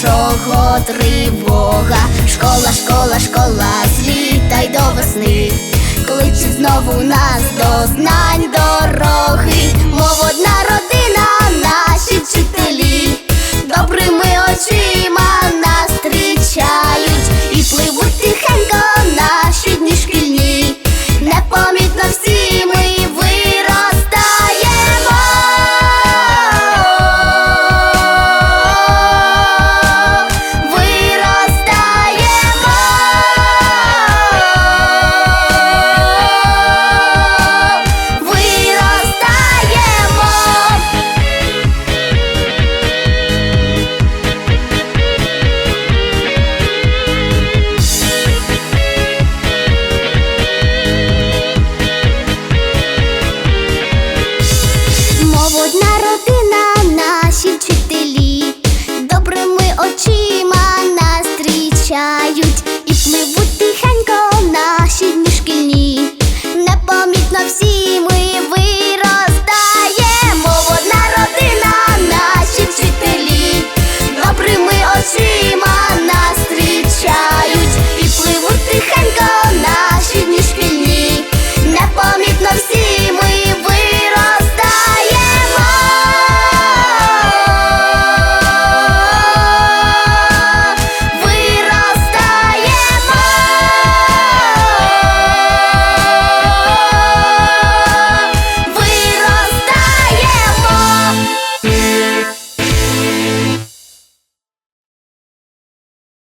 Першого тривога. Школа, школа, школа, злітай до весни. Кличе знову нас до знань дороги. Мов одна родина, наші вчителі, добрими очима нас зустрічають і пливуть тихенько одна родина, наші вчителі, добрими очима нас зустрічають